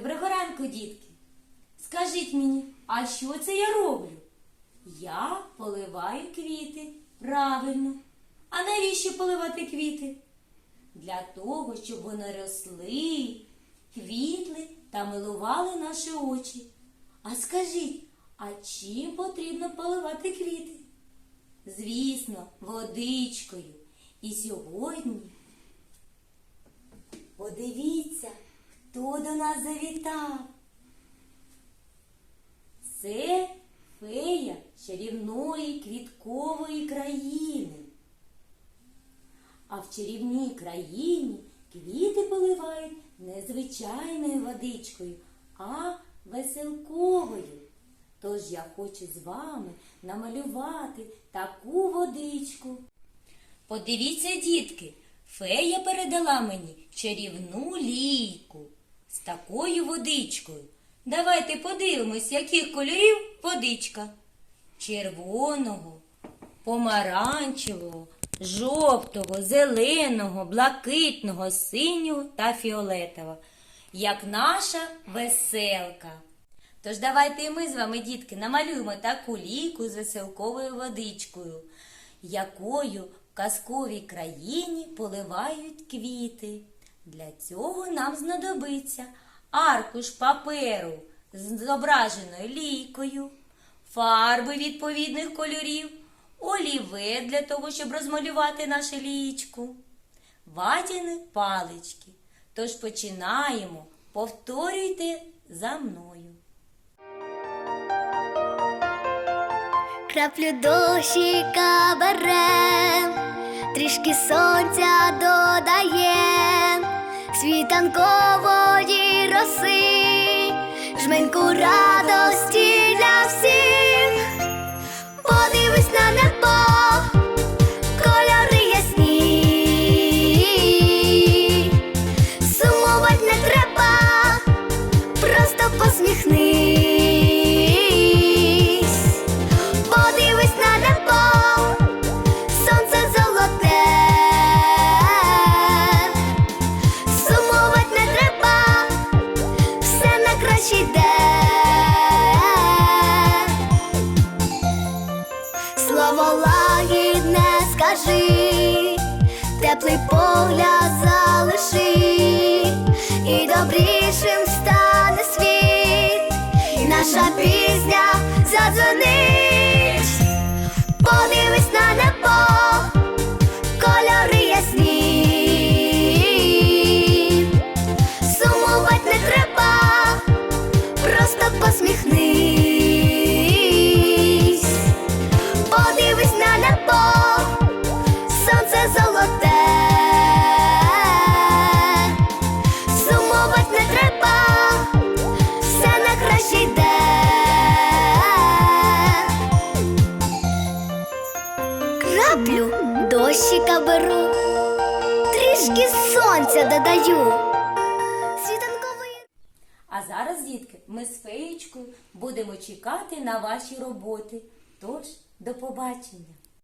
ранку, дітки. Скажіть мені, а що це я роблю? Я поливаю квіти. Правильно. А навіщо поливати квіти? Для того, щоб вони росли, квітли та милували наші очі. А скажіть, а чим потрібно поливати квіти? Звісно, водичкою. І сьогодні подивіться, хто до нас завітав. Це фея чарівної квіткової країни. А в чарівній країні квіти поливають не звичайною водичкою, а веселковою. Тож я хочу з вами намалювати таку водичку. Подивіться, дітки, фея передала мені чарівну лійку з такою водичкою. Давайте подивимось, яких кольорів водичка. Червоного, помаранчевого, жовтого, зеленого, блакитного, синього та фіолетового, як наша веселка. Тож давайте і ми з вами, дітки, намалюємо таку лійку з веселковою водичкою, якою в казковій країні поливають квіти. Для цього нам знадобиться аркуш паперу з зображеною лійкою, фарби відповідних кольорів, олівець для того, щоб розмалювати нашу лієчку, ватяні палички. Тож починаємо. Повторюйте за мною. Краплю дощика берем, трішки сонця додаєм, світанкової роси, жменьку радості Слово лагідне скажи, теплий погляд залиши, і добрішим стане світ, і наша пісня задзвонить. Подивись на небо, кольори ясні, сумувати не треба, просто посміхнись. Подивись на небо, сонце золоте, сумувати не треба, все на краще йде. Краплю дощика беру, трішки сонця додаю. Світанкової А зараз, дітки, ми з феєчкою будемо чекати на ваші роботи. Тож, до побачення!